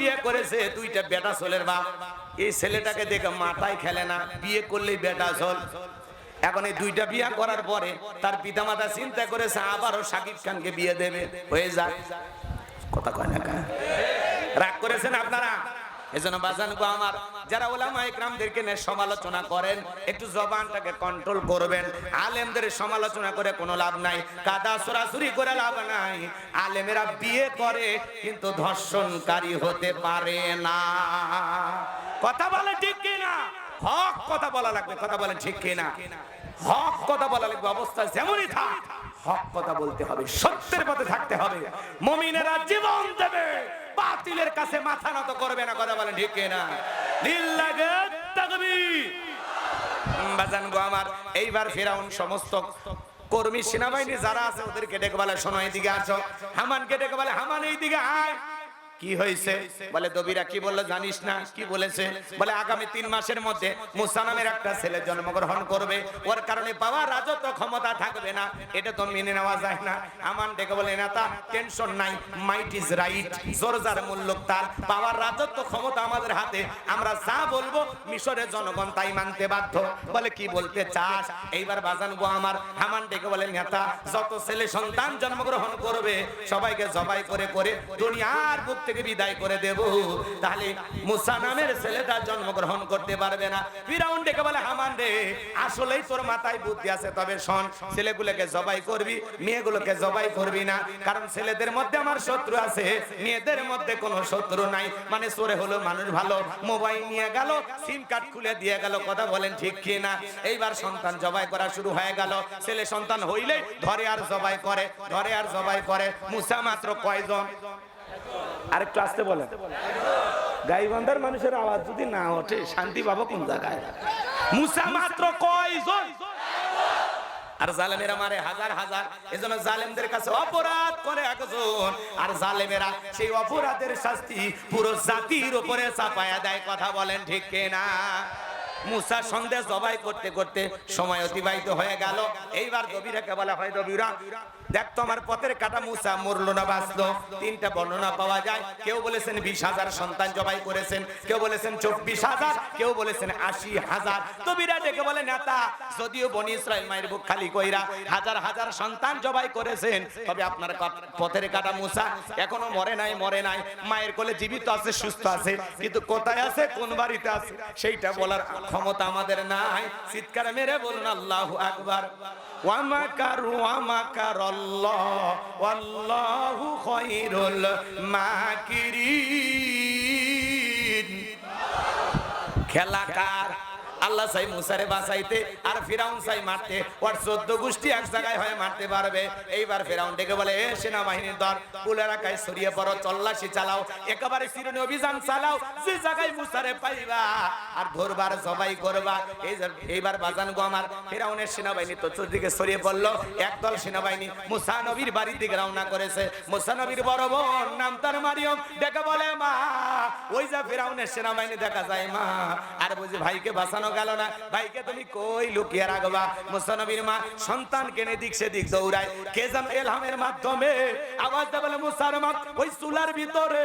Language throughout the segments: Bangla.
বিয়ে করেছে, দুইটা বেটা চলের বাপ এই ছেলেটাকে দেখে মাথায় খেলে না, বিয়ে করলেই বেটা চল এখন এই দুইটা বিয়ে করার পরে তার পিতা মাতা চিন্তা করেছে, আবারও সাকিব খানকে বিয়ে দেবে। হয়ে যায় কথা কয় না রাগ করেছেন আপনারা? এজন্য বাজান গো আমার, যারা ওলামা ইকরামদেরকে নিয়ে সমালোচনা করেন, একটু জবানটাকে কন্ট্রোল করবেন। আলেমদের সমালোচনা করে কোনো লাভ নাই, কাদা সরাসরি করে লাভ নাই। আলেমেরা বিয়ে করে, কিন্তু ধর্ষণকারী হতে পারে না। কথা বলে ঠিক কিনা? হক কথা বলা লাগবে, কথা বলেন ঠিক কিনা? হক কথা বলা লাগবে, অবস্থা যেমনই থাক, হক কথা বলতে হবে, সত্যের পথে থাকতে হবে। মমিনেরা জীবন দেবে। বাতিলের কাছে মাথা নত করবে না, কথা বলেন ঠিক না লিল্লাহে তাকবীর। বাজান গো আমার। এইবার ফেরাউন সমস্ত কর্মী সেনাবাহিনী যারা আছে, ওদেরকে ডেকে বলে শোনো, এইদিকে আসো। হামানকে ডেকে বলে হামান এইদিকে আয়। কি হয়েছে? বলে, দবিরা কি বলল জানিস না? কি বলেছে? বলে, আগামী তিন মাসের মধ্যে মুসা নামের একটা ছেলে জন্মগ্রহণ করবে। ওর কারণে বাবা রাজত্ব ক্ষমতা থাকবে না। এটা তো মেনে নেওয়া যায় না। আমান ডেকে বলে, নেতা টেনশন নাই। মাইট ইজ রাইট জোরজার মূল্য তার। বাবার রাজত্ব ক্ষমতা আমাদের হাতে। আমরা যা বলব, মিশরের জনগণ তাই মানতে বাধ্য। বলে, কি বলতে চাস? এইবার বাজান গো আমার। হামান ডেকে বলে, নেতা, যত ছেলে সন্তান জন্মগ্রহণ করবে, সবাইকে জবাই করে করে দুনিয়ার বুক থেকে বিদায় করে দেব। তাহলে মুসা নামের ছেলেটা জন্মগ্রহণ করতে পারবে না। ফিরাউন ডেকে বলে, হামান রে, আসলেই তোর মাথায় বুদ্ধি আছে, তবে শোন, ছেলেগুলোকে জবাই করবি, মেয়েগুলোকে জবাই করবি না। কারণ ছেলেদের মধ্যে আমার শত্রু আছে, মেয়েদের মধ্যে কোনো শত্রু নাই। মানে সরে হলো মানুষ ভালো, মোবাইল নিয়ে গেল, সিম কার্ড খুলে দিয়ে গেল, কথা বলেন ঠিক কি না এইবার সন্তান জবাই করা শুরু হয়ে গেল। ছেলে সন্তান হইলে ধরে আর জবাই করে, ধরে আর জবাই করে। মুসা মাত্র কয়জন? আরেকটু আসতে বলেন। গাইবান্ধার মানুষের আওয়াজ যদি না ওঠে, শান্তি পাবো কোন জায়গায়? মাত্র কয়জন? আর জালেমেরা মারে হাজার হাজার, এজন্য জালেমদের কাছে অপরাধ করে একজন। আর জালেমেরা সেই অপরাধের শাস্তি পুরো জাতির উপরে চাপায়া দেয়, কথা বলেন ঠিক না মুসা সন্দেশ জবাই করতে করতে সময় অতিবাহিত হয়ে গেল। এইবার দবিরাকে বলা হয় দবিরা দেখ তোমার পথের কাটা মুসা মরলো না, বাঁচলো। তিনটা বর্ণনা পাওয়া যায়। কেউ বলেছেন বিশ হাজার সন্তান জবাই করেছেন, কেউ বলেছেন চব্বিশ হাজার, কেউ বলেছেন আশি হাজার। দবিরা ডেকে বলে, নেতা, যদিও বনি ইসরায়েল মায়ের বুক খালি কইরা হাজার হাজার সন্তান জবাই করেছেন, তবে আপনার পথের কাটা মুসা এখনও মরে নাই মরে নাই। মায়ের কোলে জীবিত আছে, সুস্থ আছে, কিন্তু কোথায় আছে, কোন বাড়িতে আছে? সেইটা বলার ক্ষমতা আমাদের নাই। চিৎকার মেরে বলুন, আল্লাহু আকবার। ওয়ামাকারু ওয়ামাকারাল্লাহ ওয়াল্লাহু খায়রুল মাকিরিন। খেলা কার? আল্লাহ চাই মুসারে বাঁচাইতে আর ফিরাউন চাই মারতে। ওর চোদ্দ গোষ্ঠী এক জায়গায় হয়ে মারতে পারবে। এইবার ফিরাউন ডেকে বলে, এ সেনাবাহিনীর দল পুল এলাকায় ছড়িয়ে পড়ো, তল্লাশি চালাও, একেবারে চিরুনি অভিযান চালাও, যে জায়গায় মুসারে পাইবা আর ধরবার জবাই করবা। এই এইবার বাজান গো আমার, ফিরাউনের সেনাবাহিনী তো চতুর্দিকে ছড়িয়ে পড়ল, একদল সেনাবাহিনী মুসা নবীর বাড়ির দিকে রওনা করেছে। মুসা নবীর বড় বোন, নাম তার মারিয়ম, ডেকে বলে, মা, ওই যে ফিরাউনের সেনাবাহিনী দেখা যায়, মা। আর বুঝি ভাইকে বাঁচানো গেল না। ভাইকে তুমি কই লুকিয়ে রাখবা? মুসানবীর মা সন্তান কেনে দিক সেদিক দৌড়ায়। কেজাম এলহামের মাধ্যমে আওয়াজ দেবে মুসার মা, ওই চুলার ভিতরে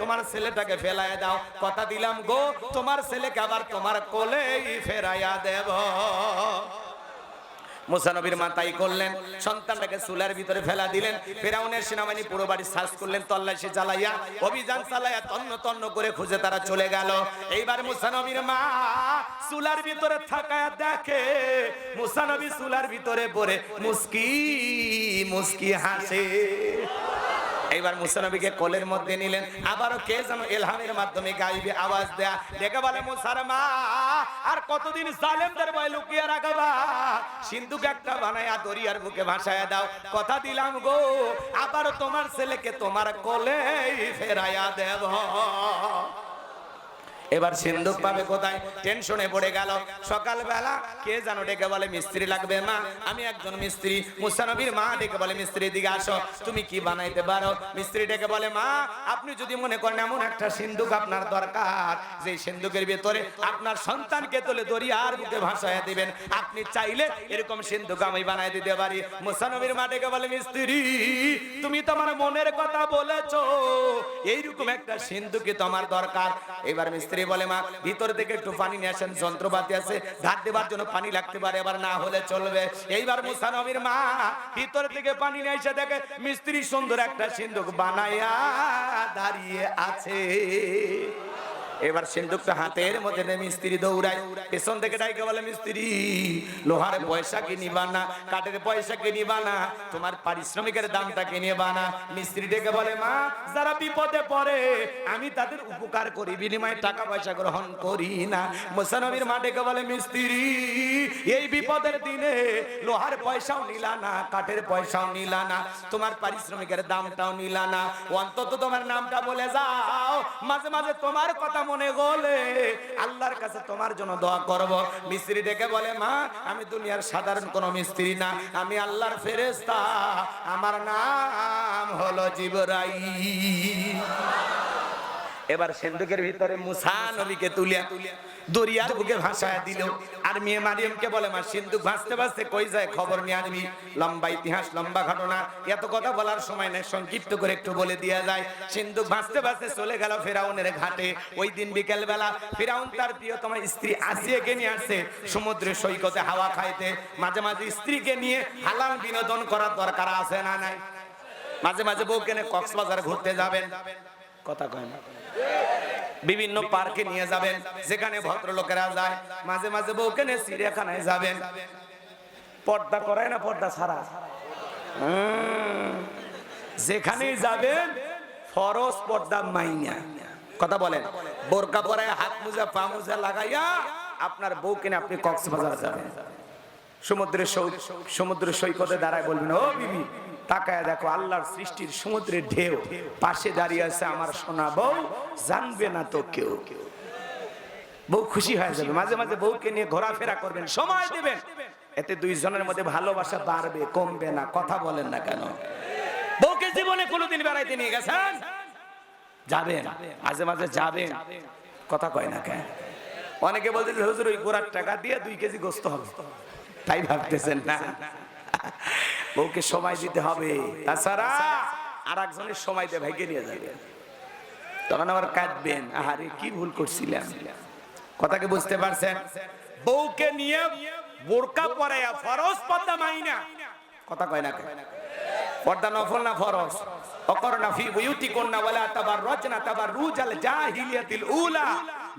তোমার ছেলেটাকে ফেলায় দাও। কথা দিলাম গো, তোমার ছেলেকে আবার তোমার কোলেই ফেরাইয়া দেব। মুসানবীর মা তাই করলেন। সন্তানটাকে চুলার ভিতরে ফেলা দিলেন। ফেরাউনের সেনাবাহিনী পুরো বাড়ি সার্চ করলেন, তল্লাশি চালাইয়া, অভিযান চালাইয়া তন্ন তন্ন করে খুঁজে তারা চলে গেল। এইবার মুসানবীর মা চুলার ভিতরে থাকা দেখে মুসানবী চুলার ভিতরে পড়ে মুস্কি মুস্কি হাসে। এইবার মুসানবীকে কোলের মধ্যে নিলেন। আবারও কে যেন এলহামের মাধ্যমে গাইবে আওয়াজ দেয়া। দেখে বলে, মুসার মা, আর কতদিন জালেমদের ভয় লুকিয়ে রাখবা সিন্ধুকে একটা বানায়া দরিয়ার বুকে ভাসায় দাও। কথা দিলাম গো আবার তোমার ছেলেকে তোমার কোলে ফেরাইয়া দেব। এবার সিন্ধুক পাবে কোথায়? টেনশনে পড়ে গেল। সকালবেলা কে জানো ডেকে বলে, মিস্ত্রি লাগবে মা। আমি একজন মিস্ত্রি। মুসানবীর মা ডেকে বলে, মিস্ত্রি দিকে আসো। তুমি কি বানাইতে পারো? মিস্ত্রি ডেকে বলে, মা, আপনি যদি মনে করেন এমন একটা সিন্ধুক আপনার দরকার যে সিন্ধুকের ভেতরে আপনার সন্তানকে তুলে দরিয়ার বুকে ভাসায় দিবেন, আপনি চাইলে এরকম সিন্ধুক আমি বানাই দিতে পারি। মুসানবীর মা ডেকে বলে, মিস্ত্রি, তুমি তোমার মনের কথা বলেছ। এইরকম একটা সিন্ধুকে তোমার দরকার। এবার মিস্ত্রি বলে মা, ভিতর থেকে একটু পানি নিয়ে আসেন, যন্ত্রপাতি আছে ঘাট দেবার জন্য পানি লাগতে পারে এবার না হলে চলবে। এইবার মুসা নবীর মা ভিতর থেকে পানি নিয়ে এসে দেখে মিস্ত্রি সুন্দর একটা সিন্ধুক বানাইয়া দাঁড়িয়ে আছে। এবার সিন্ধুকটা হাতের মধ্যে মিস্ত্রি দৌড়ায়। পেছন থেকে ডাইকে বলে, মিস্ত্রি, লোহার পয়সা কি নিবা না? কাঠের পয়সা কি নিবা না? তোমার পারিশ্রমিকের দামটা কি নিবা না? মিস্ত্রি ডেকে বলে, মা, যারা বিপদে পড়ে, আমি তাদের উপকার করি, বিনিময়ে টাকা পয়সা গ্রহণ করি না। মোসানবীর মা ডেকে বলে, মিস্ত্রি, এই বিপদের দিনে লোহার পয়সাও নিলা না, কাঠের পয়সাও নিলা না, তোমার পারিশ্রমিকের দামটাও নিলা না। অন্তত তোমার নামটা বলে যাও। মাঝে মাঝে তোমার কথা মনে গলে। আল্লাহর কাছে তোমার জন্য দোয়া করব। মিস্ত্রি ডেকে বলে, মা, আমি দুনিয়ার সাধারণ কোনো মিস্ত্রি না। আমি আল্লাহর ফেরেস্তা আমার নাম হলো জিবরাই এবার সিন্ধুকের ভিতরে মুসা নবীকে তুলিয়া দরিয়ার বুকে ভাসায় দিল। আর মেয়ে মারিয়ামকে বলে, মা, সিন্ধুক ভাসতে ভাসতে কই যায় খবর নিয়ে আনবি? লম্বা ইতিহাস, লম্বা ঘটনা। এত কথা বলার সময় নেই, সংক্ষিপ্ত করে একটু বলে যায়। সিন্ধুক ভাসতে ভাসতে চলে গেল ফেরাউনের ঘাটে। ওই দিন বিকেল বেলা ফেরাউন তার প্রিয়তম স্ত্রী আসিয়াকে নিয়ে আসছে সমুদ্রের সৈকতে হাওয়া খাইতে। মাঝে মাঝে স্ত্রীকে নিয়ে হালাল বিনোদন করার দরকার আছে না নাই? মাঝে মাঝে বউকে নিয়ে কক্সবাজার ঘুরতে যাবেন। কথা কয় না। বিভিন্ন পার্কে নিয়ে যাবেন, যেখানে ভদ্রলোকেরা যায়, মাঝে মাঝে বউকে নিয়ে চিড়িয়াখানায় যাবেন। পর্দা করায় না পর্দা ছাড়া? যেখানেই যাবেন, ফরজ পর্দা মাইনা। কথা বলেন। বোরকা পরায় হাত মোজা, পা মোজা লাগাইয়া আপনার বউকে আপনি কক্সবাজার যাবেন। সমুদ্রের সমুদ্র সৈকতে দাঁড়ায় বলবেন, ও বিবি, তাকায় দেখো, আল্লাহর সৃষ্টির সমুদ্রের ঢেউ পাশে দাঁড়িয়ে আছে আমার সোনা বউ, জানবে না তো কেউ। বউ খুশি হয়ে যাবে। মাঝে মাঝে বউকে নিয়ে ঘোরাফেরা করবেন, সময় দেবেন। এতে দুইজনের মধ্যে ভালোবাসা বাড়বে, কমবে না, কথা বলেন না কেন? বউকে জীবনে কোনোদিন বেড়াইতে নিয়ে গেছেন? যাবেন, মাঝে মাঝে যাবেন। কথা কয় না কেন? অনেকে বলছে হুজুর, ওই গোড়ার টাকা দিয়ে দুই কেজি গোস্ত হবে। তাই ভাবতেছেন না? বউকে সময় দিতে হবে। তাছাড়া আর একজনের সময় দিয়ে ভাইকে নিয়ে যাবে। তখন আবার কাঁদবেন, আহারে, কি ভুল করছিলাম? কথাকে বুঝতে পারছেন? বউকে নিয়ে বোরকা পরাইয়া ফরজ পর্দা মাইনা কথা কয় না পর্দা নফল না ফরজ? অকরনা ফি বুয়ুতিকুন্না ওয়ালা তাবাররাজনা তাবাররুজাল জাহিলিয়াতিল উলা।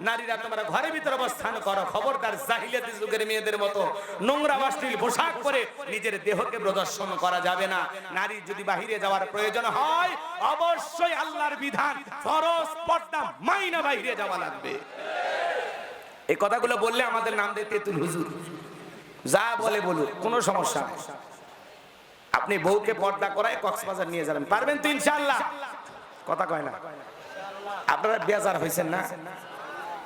নারীরা তোমরা ঘরের ভিতরে অবস্থান করো, খবরদার জাহিলিয়াতি যুগের মেয়েদের মতো নোংরা অশ্লীল পোশাক পরে নিজের দেহকে প্রদর্শন করা যাবে না। নারী যদি বাহিরে যাওয়ার প্রয়োজন হয়, অবশ্যই আল্লাহর বিধান, ফরজ পর্দা মাইনা বাহিরে যাওয়া লাগবে। এই কথাগুলো বললে আমাদের নাম দিয়ে তেতুল হুজুর। যা বলে বলুক, কোনো সমস্যা নেই। আপনি বউকে পর্দা করায় কক্সবাজার নিয়ে যাবেন, পারবেন তো ইনশাআল্লাহ? কথা কয় না। আপনারা বেজার হয়েছেন না?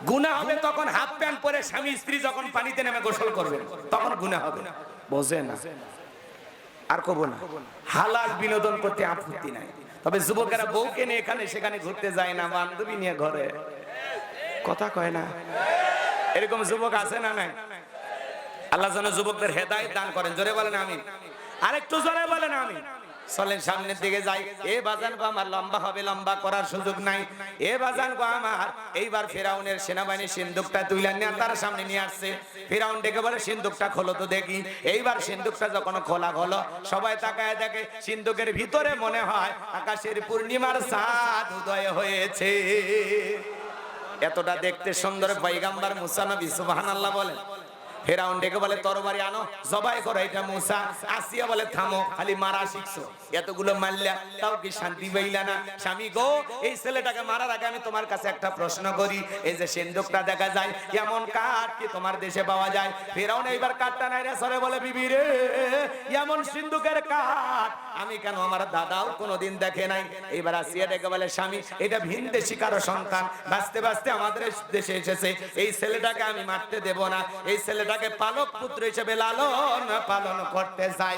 গুনাহ হবে তখন হাফ প্যান্ট পরে স্বামী স্ত্রী যখন পানিতে নেমে গোসল করবেন, তখন গুনাহ হবে। বোঝে না? আর কব না। হালাল বিনোদন করতে আপত্তি নাই। তবে যুবকেরা বউকে নিয়ে এখানে সেখানে ঘুরতে যায় না, বান্ধবী নিয়ে ঘরে। কথা কয় না? এরকম যুবক আছে না নাই? আল্লাহ যেন যুবকদের হেদায়েত দান করেন। জোরে বলেন আমি আরেকটু জোরে বলেন আমি চলেন সামনের দিকে যাই। এ বাজান গো আমার লম্বা হবে, লম্বা করার সুযোগ নাই। এ বাজান গো আমার, এইবার ফেরাউনের সেনাবাহিনী সিন্ধুকটা তুলে নিয়ে তার সামনে নিয়ে আসছে। ফেরাউন ডেকে বলে সিন্ধুকটা খোলো তো দেখি। এইবার সিন্ধুকটা যখন খোলা হলো, সবাই তাকায় দেখে সিন্ধুকের ভিতরে মনে হয় আকাশের পূর্ণিমার চাঁদ উদয় হয়েছে। এতটা দেখতে সুন্দর পয়গাম্বার মুসা নবী সুবহানাল্লাহ বলেন। ফেরাউন ডেকে বলে, তরবারি আনো, জবাই করো এটা মুসা। আসিয়া বলে, থামো, খালি মারা শিখছো। এতগুলো মারলা, তাও কি শান্তি পাইলা না? স্বামী গো, এই ছেলেটাকে মারার আগে আমি তোমার কাছে একটা প্রশ্ন করি। এই যে দেখা যায়, এমন কাঠ কি তোমার দেশে পাওয়া যায়? ফেরাউন এইবার কাঠটা নাই রে সরে বলে, বিবি রে, এমন সিন্ধুকের কাঠ আমি কেন আমার দাদাও কোনোদিন দেখে নাই? এইবার আসিয়া ডেকে বলে, স্বামী, এটা ভিন কারও সন্তান। বাঁচতে বাঁচতে আমাদের দেশে এসেছে। এই ছেলেটাকে আমি মারতে দেব না। এই ছেলেটাকে পালক পুত্র হিসেবে লালন পালন করতে চাই